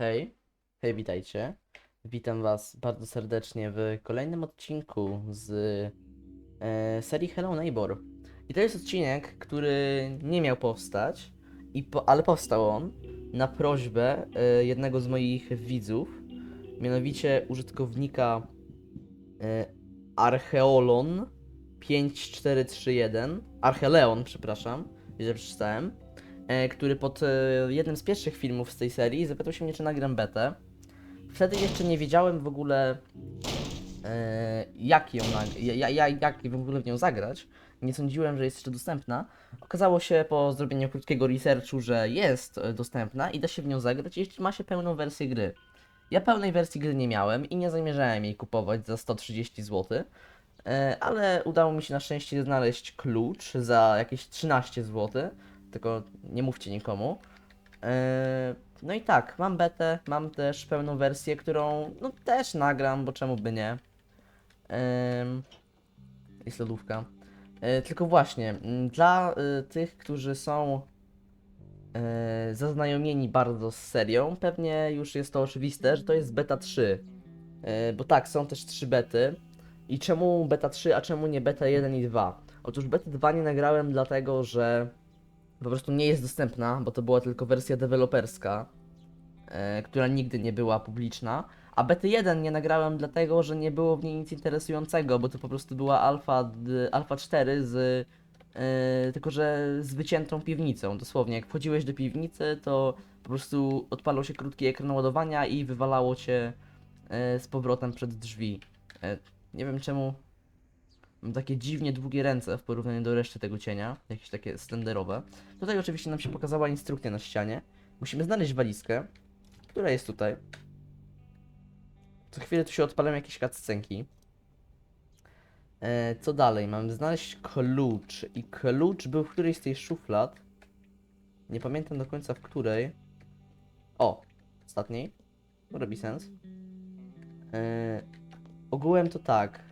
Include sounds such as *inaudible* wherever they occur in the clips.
Hej, hej, witajcie. Witam Was bardzo serdecznie w kolejnym odcinku z e, serii Hello Neighbor. I to jest odcinek, który nie miał powstać, i po, ale powstał on na prośbę e, jednego z moich widzów, mianowicie użytkownika e, Archeolon 5431, Archeleon, przepraszam, źle przeczytałem który pod e, jednym z pierwszych filmów z tej serii zapytał się mnie, czy nagram betę. Wtedy jeszcze nie wiedziałem w ogóle, e, jak ją ja, ja, ja, jak w ogóle w nią zagrać. Nie sądziłem, że jest jeszcze dostępna. Okazało się po zrobieniu krótkiego researchu, że jest e, dostępna i da się w nią zagrać, jeśli ma się pełną wersję gry. Ja pełnej wersji gry nie miałem i nie zamierzałem jej kupować za 130 zł. E, Ale udało mi się na szczęście znaleźć klucz za jakieś 13 zł tylko nie mówcie nikomu. Eee, no i tak, mam betę, mam też pełną wersję, którą no też nagram, bo czemu by nie. Jest lodówka. Eee, tylko właśnie, dla y, tych, którzy są e, zaznajomieni bardzo z serią, pewnie już jest to oczywiste, że to jest beta 3. E, bo tak, są też trzy bety. I czemu beta 3, a czemu nie beta 1 i 2? Otóż beta 2 nie nagrałem dlatego, że po prostu nie jest dostępna, bo to była tylko wersja deweloperska, e, która nigdy nie była publiczna. A bety 1 nie nagrałem dlatego, że nie było w niej nic interesującego, bo to po prostu była alfa, alfa 4 z. e, tylko, że z wyciętą piwnicą. Dosłownie, jak wchodziłeś do piwnicy, to po prostu odpalał się krótki ekran ładowania i wywalało cię e, z powrotem przed drzwi. E, nie wiem czemu Mam takie dziwnie długie ręce w porównaniu do reszty tego cienia, jakieś takie slenderowe. Tutaj oczywiście nam się pokazała instrukcja na ścianie. Musimy znaleźć walizkę, która jest tutaj. Co chwilę tu się odpalają jakieś cutscenki. E, co dalej? Mamy znaleźć klucz. I klucz był w którejś z tej szuflad. Nie pamiętam do końca w której. O, ostatniej. Robi sens. E, ogółem to tak.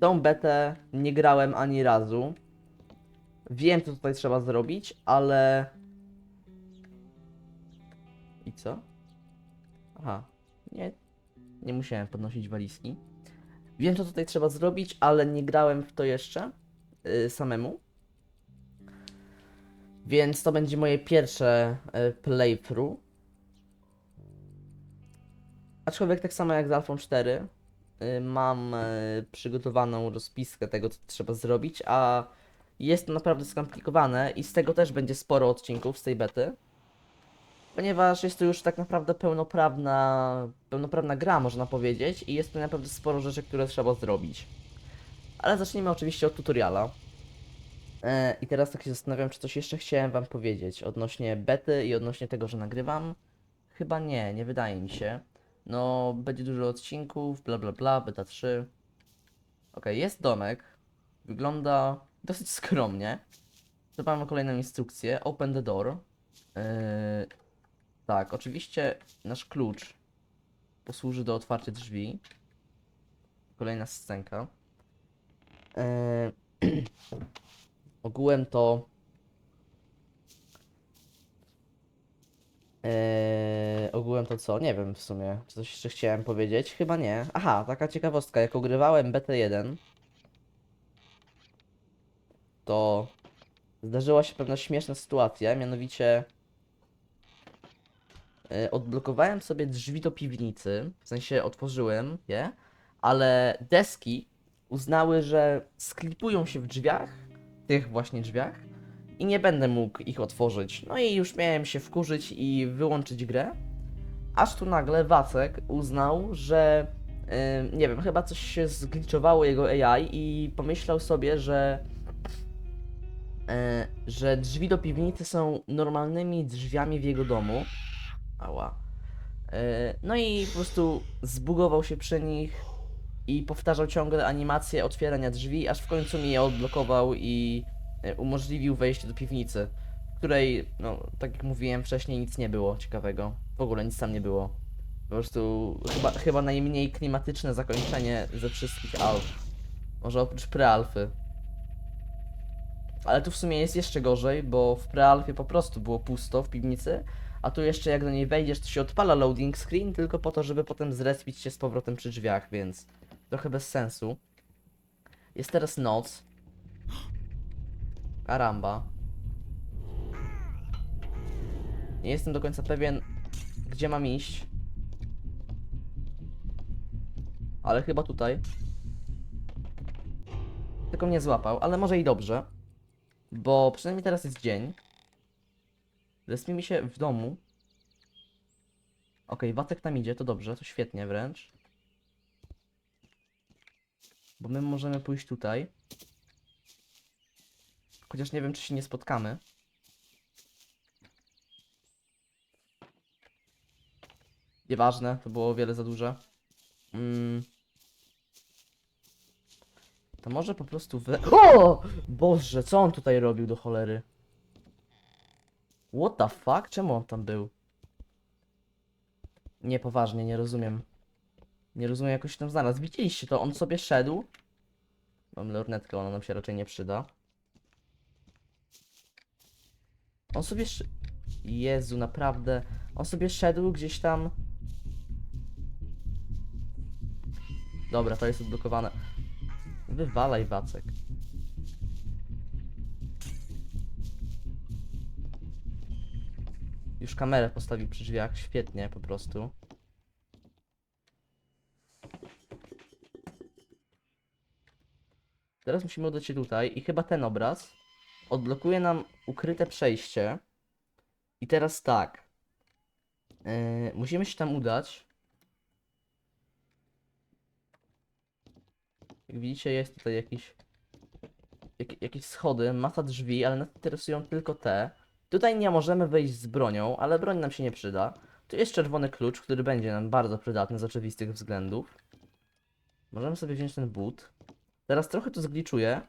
Tą betę nie grałem ani razu. Wiem, co tutaj trzeba zrobić, ale. I co? Aha, nie. Nie musiałem podnosić walizki. Wiem, co tutaj trzeba zrobić, ale nie grałem w to jeszcze yy, samemu. Więc to będzie moje pierwsze yy, playthrough. Aczkolwiek tak samo jak z Alphą 4, y, mam y, przygotowaną rozpiskę tego, co trzeba zrobić, a jest to naprawdę skomplikowane i z tego też będzie sporo odcinków z tej bety. Ponieważ jest to już tak naprawdę pełnoprawna, pełnoprawna gra, można powiedzieć, i jest to naprawdę sporo rzeczy, które trzeba zrobić. Ale zacznijmy oczywiście od tutoriala. E, I teraz tak się zastanawiam, czy coś jeszcze chciałem wam powiedzieć odnośnie bety i odnośnie tego, że nagrywam. Chyba nie, nie wydaje mi się. No, będzie dużo odcinków, bla bla bla, beta 3. Okej, jest domek. Wygląda dosyć *laughs* skromnie. Tu mamy kolejną instrukcję. Open the door. Yy, tak, oczywiście nasz klucz posłuży do otwarcia drzwi. Kolejna scenka. Yy, *clears throat* ogółem to Eee, ogółem to co? Nie wiem w sumie, czy coś jeszcze chciałem powiedzieć. Chyba nie. Aha, taka ciekawostka. Jak ogrywałem BT1, to zdarzyła się pewna śmieszna sytuacja, mianowicie e, odblokowałem sobie drzwi do piwnicy, w sensie otworzyłem je, ale deski uznały, że sklipują się w drzwiach, tych właśnie drzwiach, i nie będę mógł ich otworzyć. No i już miałem się wkurzyć i wyłączyć grę. Aż tu nagle Wacek uznał, że yy, nie wiem, chyba coś się zgliczowało jego AI i pomyślał sobie, że yy, że drzwi do piwnicy są normalnymi drzwiami w jego domu. Ała. Yy, no i po prostu zbugował się przy nich i powtarzał ciągle animację otwierania drzwi, aż w końcu mi je odblokował i e, umożliwił wejście do piwnicy, w której, no, tak jak mówiłem wcześniej, nic nie było ciekawego. W ogóle nic tam nie było. Po prostu chyba, chyba najmniej klimatyczne zakończenie ze wszystkich alf. Może oprócz prealfy. Ale tu w sumie jest jeszcze gorzej, bo w prealfie po prostu było pusto w piwnicy, a tu jeszcze jak do niej wejdziesz, to się odpala loading screen, tylko po to, żeby potem zrespić się z powrotem przy drzwiach, więc trochę bez sensu. Jest teraz noc. Karamba. Nie jestem do końca pewien, gdzie mam iść. Ale chyba tutaj. Tylko mnie złapał, ale może i dobrze. Bo przynajmniej teraz jest dzień. Respimy się w domu. Okej, Wacek tam idzie, to dobrze, to świetnie wręcz. Bo my możemy pójść tutaj. Chociaż nie wiem, czy się nie spotkamy. Nieważne, to było o wiele za duże. Mm. To może po prostu we... O! Boże, co on tutaj robił do cholery? What the fuck? Czemu on tam był? Nie, poważnie, nie rozumiem. Nie rozumiem, jak się tam znalazł. Widzieliście to? On sobie szedł. Mam lornetkę, ona nam się raczej nie przyda. On sobie sz... Jezu, naprawdę. On sobie szedł gdzieś tam... Dobra, to jest odblokowane. Wywalaj, Wacek. Już kamerę postawił przy drzwiach, świetnie po prostu. Teraz musimy udać się tutaj i chyba ten obraz odblokuje nam ukryte przejście. I teraz tak. Yy, musimy się tam udać. Jak widzicie, jest tutaj jakiś, jak, jakieś schody, masa drzwi, ale nas interesują tylko te. Tutaj nie możemy wejść z bronią, ale broń nam się nie przyda. Tu jest czerwony klucz, który będzie nam bardzo przydatny z oczywistych względów. Możemy sobie wziąć ten but. Teraz trochę to zgliczuję.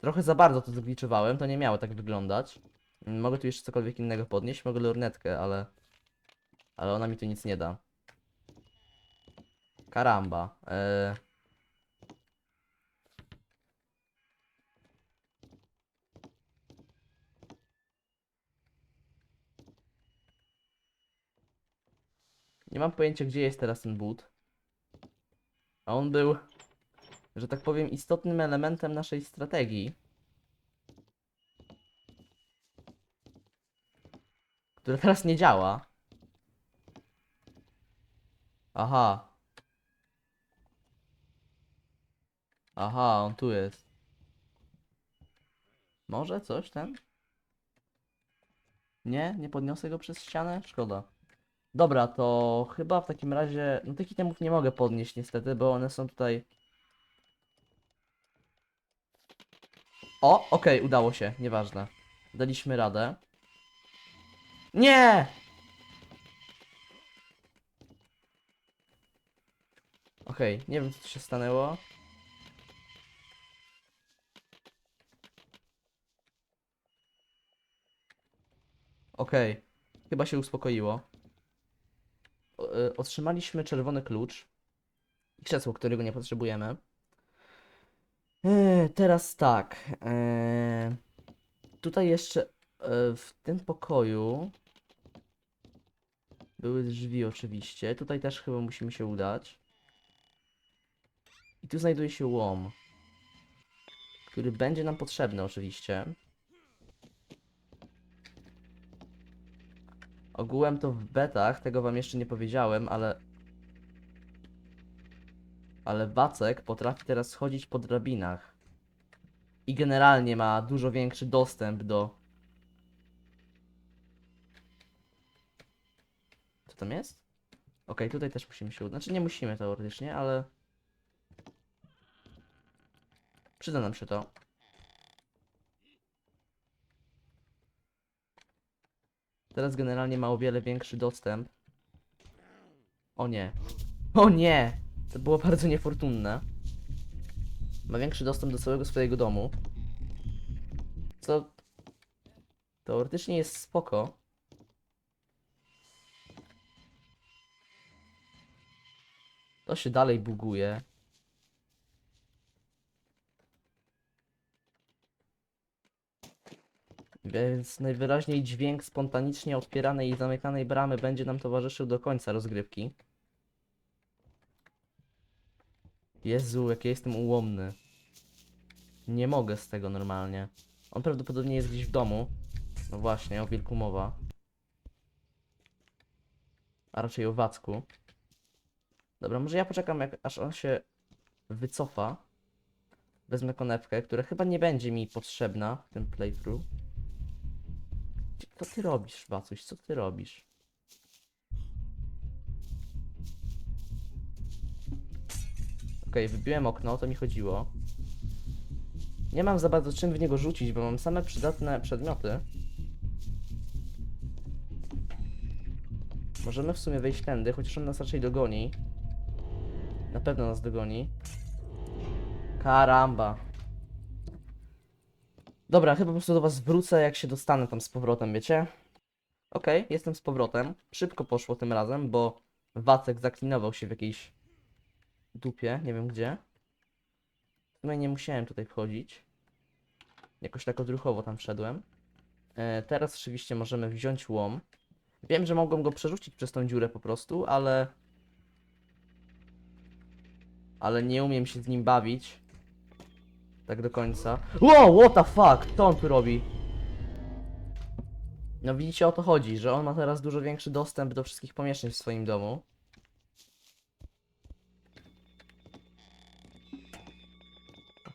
Trochę za bardzo to zgliczowałem, to nie miało tak wyglądać. Mogę tu jeszcze cokolwiek innego podnieść, mogę lornetkę, ale... Ale ona mi tu nic nie da. Karamba. Eee... Nie mam pojęcia, gdzie jest teraz ten but. A on był, że tak powiem, istotnym elementem naszej strategii. Która teraz nie działa. Aha. Aha, on tu jest. Może coś ten? Nie? Nie podniosę go przez ścianę? Szkoda. Dobra, to chyba w takim razie. No tych itemów nie mogę podnieść niestety, bo one są tutaj. O, okej, udało się, nieważne. Daliśmy radę. Nie! Okej, nie wiem co tu się stanęło. Okej, chyba się uspokoiło. O- y, Otrzymaliśmy czerwony klucz krzesło, którego nie potrzebujemy. Eee, teraz tak. eee, tutaj jeszcze e, w tym pokoju były drzwi oczywiście. Tutaj też chyba musimy się udać. I tu znajduje się łom, który będzie nam potrzebny oczywiście. Ogółem to w betach, tego wam jeszcze nie powiedziałem, ale... Ale Wacek potrafi teraz schodzić po drabinach. I generalnie ma dużo większy dostęp do... Co tam jest? Okej, tutaj też musimy się udać. Znaczy nie musimy teoretycznie, ale... Przyda nam się to. Teraz generalnie ma o wiele większy dostęp. O nie. O nie! To było *laughs* bardzo niefortunne. Ma większy dostęp do całego swojego domu. Co teoretycznie jest spoko. To się dalej buguje. Więc najwyraźniej dźwięk spontanicznie otwieranej i zamykanej bramy będzie nam towarzyszył do końca rozgrywki. Jezu, jak ja jestem ułomny. Nie mogę z tego normalnie. On prawdopodobnie jest gdzieś w domu. No właśnie, o wilku mowa. A raczej o Wacku. Dobra, może ja poczekam, jak, aż on się wycofa. Wezmę konewkę, która chyba nie będzie mi potrzebna w tym playthrough. Co ty robisz, Wacuś? Co ty robisz? Okej, wybiłem okno, to mi chodziło. Nie mam za bardzo czym w niego rzucić, bo mam same przydatne przedmioty. Możemy w sumie wejść tędy, chociaż on nas raczej dogoni. Na pewno nas dogoni. Karamba. Dobra, chyba po prostu do was wrócę, jak się dostanę tam z powrotem, wiecie? Okej, jestem z powrotem. Szybko poszło tym razem, bo Wacek zaklinował się w jakiejś dupie, nie wiem gdzie. W sumie nie musiałem tutaj wchodzić. Jakoś tak odruchowo tam wszedłem. E, teraz oczywiście możemy wziąć łom. Wiem, że mogłem go przerzucić przez tą dziurę po prostu, ale... Ale nie umiem się z nim bawić. Tak do końca. Wow, what the fuck? Co on tu robi? No widzicie, o to chodzi, że on ma teraz dużo większy dostęp do wszystkich pomieszczeń w swoim domu.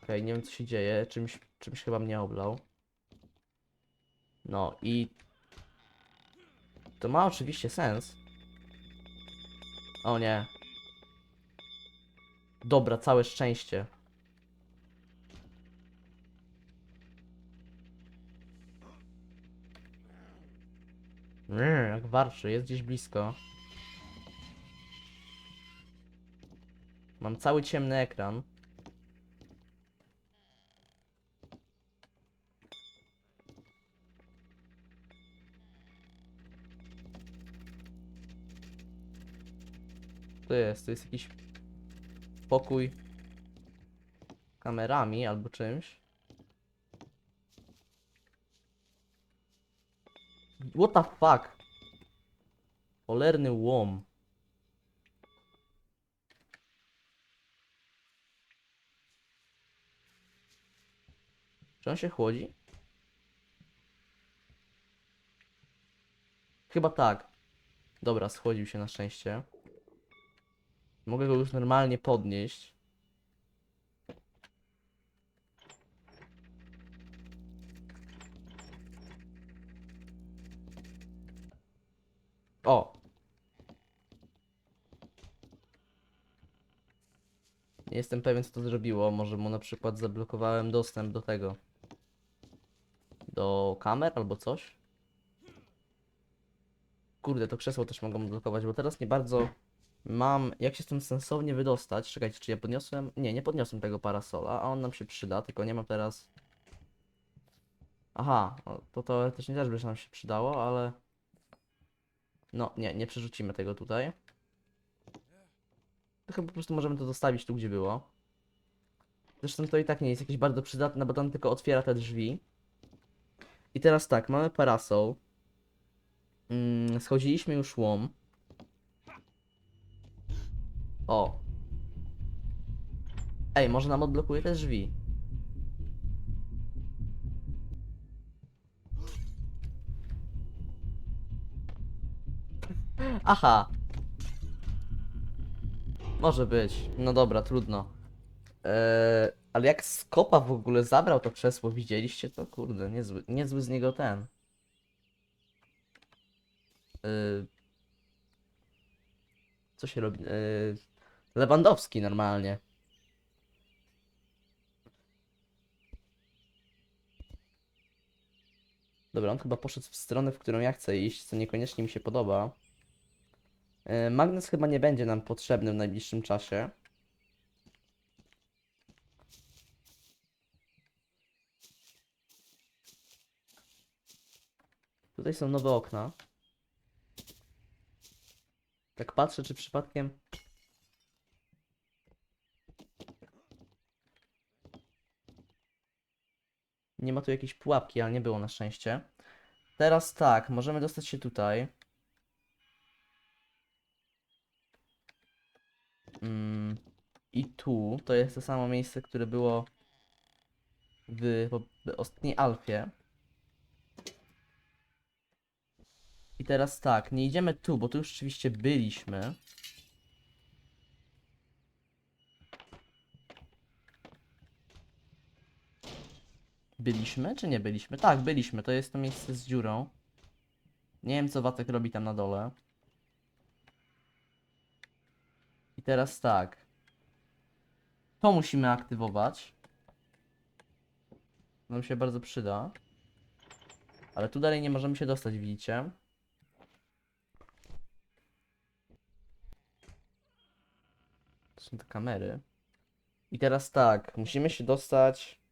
Okej, nie wiem co się dzieje, czymś, czymś chyba mnie oblał. No i... To ma oczywiście sens. O nie. Dobra, całe szczęście. Mm, jak warczy, jest gdzieś blisko. Mam cały ciemny ekran. Jest, to jest jakiś pokój kamerami albo czymś. What the fuck? Cholerny łom. Czy on się chłodzi? Chyba tak. Dobra, schłodził się na szczęście. Mogę go już normalnie podnieść. O! Nie jestem pewien, co to zrobiło. Może mu na przykład zablokowałem dostęp do tego. Do kamer albo coś? Kurde, to krzesło też mogą blokować, bo teraz nie bardzo mam jak się z tym sensownie wydostać. Czekajcie, czy ja podniosłem? Nie, nie podniosłem tego parasola, a on nam się przyda, tylko nie mam teraz... Aha, to teoretycznie też by nam się przydało, ale... No, nie, nie przerzucimy tego tutaj. Chyba po prostu możemy to zostawić tu, gdzie było. Zresztą to i tak nie jest jakieś bardzo przydatne, bo on tylko otwiera te drzwi. I teraz tak, mamy parasol. Mm, schodziliśmy już łom. O. Ej, może nam odblokuje te drzwi. Aha. Może być. No dobra, trudno. Eee, ale jak Skopa w ogóle zabrał to krzesło, widzieliście to? Kurde, niezły, niezły z niego ten. Eee, co się robi? Eee, Lewandowski normalnie. Dobra, on chyba poszedł w stronę, w którą ja chcę iść, co niekoniecznie mi się podoba. E, Magnes chyba nie będzie nam potrzebny w najbliższym czasie. Tutaj są nowe okna. Tak patrzę, czy przypadkiem... Nie ma tu jakiejś pułapki, ale nie było na szczęście. Teraz tak, możemy dostać się tutaj. Mm, I tu, to jest to samo miejsce, które było w, w ostatniej alfie. I teraz tak, nie idziemy tu, bo tu już rzeczywiście byliśmy. Byliśmy, czy nie byliśmy? Tak, byliśmy. To jest to miejsce z dziurą. Nie wiem, co Watek robi tam na dole. I teraz tak. To musimy aktywować. Nam się bardzo przyda. Ale tu dalej nie możemy się dostać, widzicie? To są te kamery. I teraz tak, musimy się dostać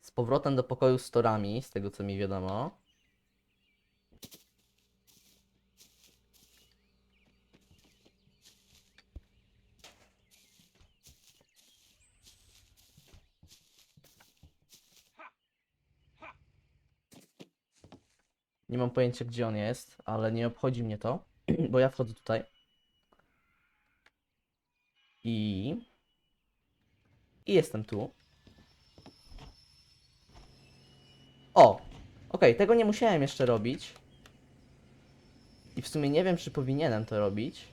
z powrotem do pokoju z torami, z tego co mi wiadomo. Nie mam pojęcia gdzie on jest, ale nie obchodzi mnie to, bo ja wchodzę tutaj. I... I jestem tu. O! Okej, tego nie musiałem jeszcze robić. I w sumie nie wiem, czy powinienem to robić.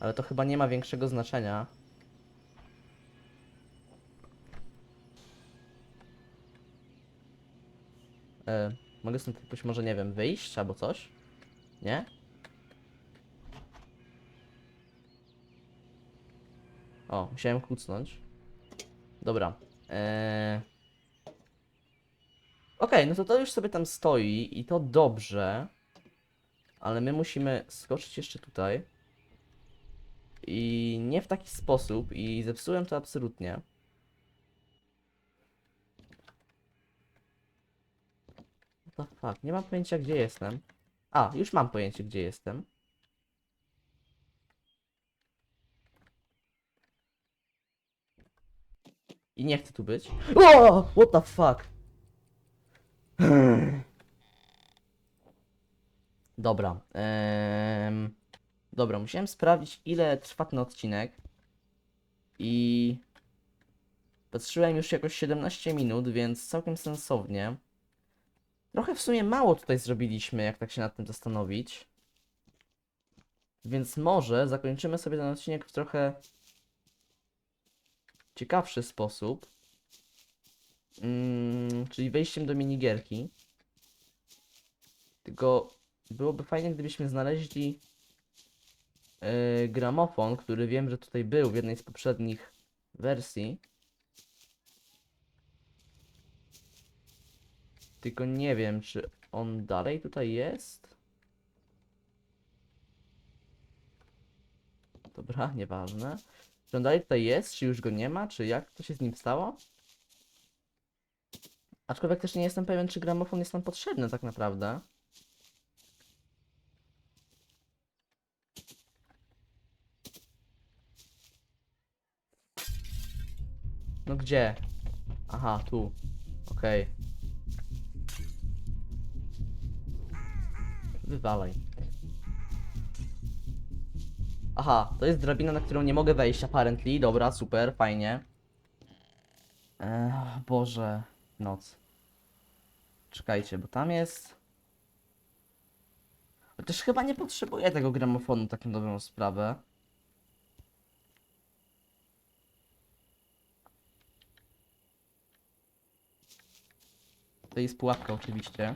Ale to chyba nie ma większego znaczenia. E, mogę stąd jakoś może, nie wiem, wyjść albo coś? Nie? O, musiałem kucnąć. Dobra. Eee... Okej, no to to już sobie tam stoi i to dobrze. Ale my musimy skoczyć jeszcze tutaj. I nie w taki sposób i zepsułem to absolutnie. What the fuck? Nie mam pojęcia gdzie jestem. A, już mam pojęcie gdzie jestem. I nie chcę tu być. O! What the fuck? Dobra. em, Dobra, musiałem sprawdzić ile trwa ten odcinek. I... Patrzyłem już jakoś 17 minut, więc całkiem sensownie. Trochę w sumie mało tutaj zrobiliśmy, jak tak się nad tym zastanowić. Więc może zakończymy sobie ten odcinek w trochę ciekawszy sposób. Mm, czyli wejściem do minigierki. Tylko byłoby fajnie, gdybyśmy znaleźli yy, gramofon, który wiem, że tutaj był w jednej z poprzednich wersji. Tylko nie wiem, czy on dalej tutaj jest. Dobra, nieważne. Czy on dalej tutaj jest, czy już go nie ma, czy jak to się z nim stało? Aczkolwiek też nie jestem pewien, czy gramofon jest nam potrzebny tak naprawdę. No gdzie? Aha, tu. Okej. Wywalaj. Aha, to jest drabina, na którą nie mogę wejść, apparently. Dobra, super, fajnie. Ech, Boże, noc. Czekajcie, bo tam jest... Chociaż chyba nie potrzebuję tego gramofonu, tak na dobrą sprawę. To jest pułapka oczywiście.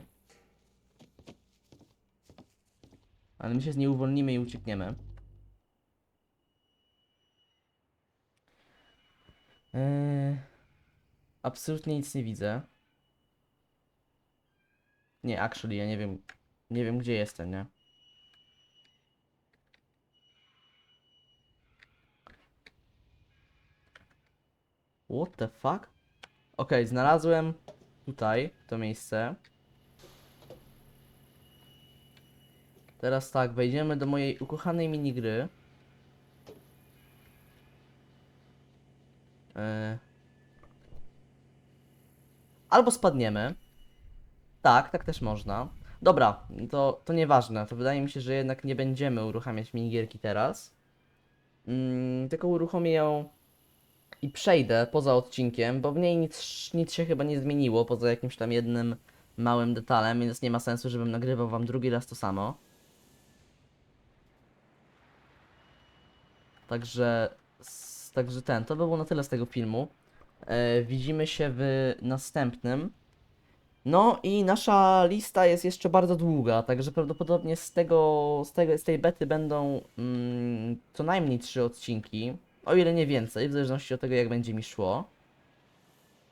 Ale my się z niej uwolnimy i uciekniemy. Absolutnie nic nie widzę. Nie, actually, ja nie wiem, nie wiem gdzie jestem, nie? What the fuck? Ok, znalazłem tutaj to miejsce. Teraz tak, wejdziemy do mojej ukochanej minigry. Yy. Albo spadniemy. Tak, tak też można. Dobra, to, to nieważne. To wydaje mi się, że jednak nie będziemy uruchamiać minigierki teraz. Mm, tylko uruchomię ją i przejdę poza odcinkiem, bo w niej nic, nic się chyba nie zmieniło, poza jakimś tam jednym małym detalem, więc nie ma sensu, żebym nagrywał wam drugi raz to samo. Także, także ten, to by było na tyle z tego filmu. E, widzimy się w następnym. No i nasza lista jest jeszcze bardzo długa, także prawdopodobnie z tego, z tego, z tej bety będą mm, co najmniej trzy odcinki, o ile nie więcej, w zależności od tego jak będzie mi szło.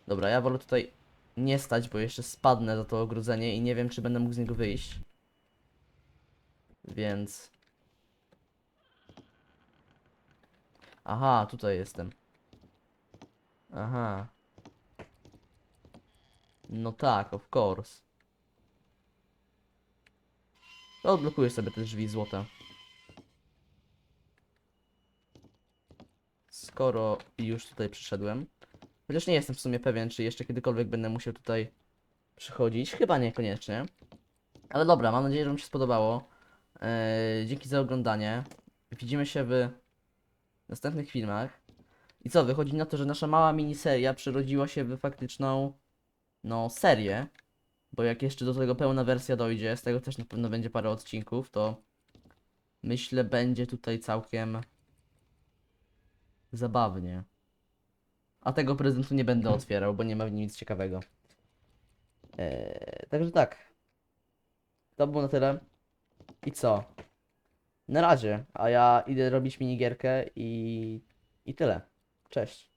Dobra, ja wolę tutaj nie stać, bo jeszcze spadnę za to ogrodzenie i nie wiem czy będę mógł z niego wyjść. Więc... Aha, tutaj jestem. Aha. No tak, of course. To odblokuję sobie te drzwi złote. Skoro już tutaj przyszedłem. Chociaż nie jestem w sumie pewien, czy jeszcze kiedykolwiek będę musiał tutaj przychodzić. Chyba niekoniecznie. Ale dobra, mam nadzieję, że Wam się spodobało. Eee, dzięki za oglądanie. Widzimy się w następnych filmach. I co, wychodzi na to, że nasza mała miniseria przerodziła się w faktyczną, no, serię. Bo jak jeszcze do tego pełna wersja dojdzie, z tego też na pewno będzie parę odcinków, to myślę będzie tutaj całkiem zabawnie. A tego prezentu nie będę otwierał, bo nie ma w nim nic ciekawego. Eee, także tak. To było na tyle. I co? Na razie, a ja idę robić minigierkę i, i tyle. Cześć.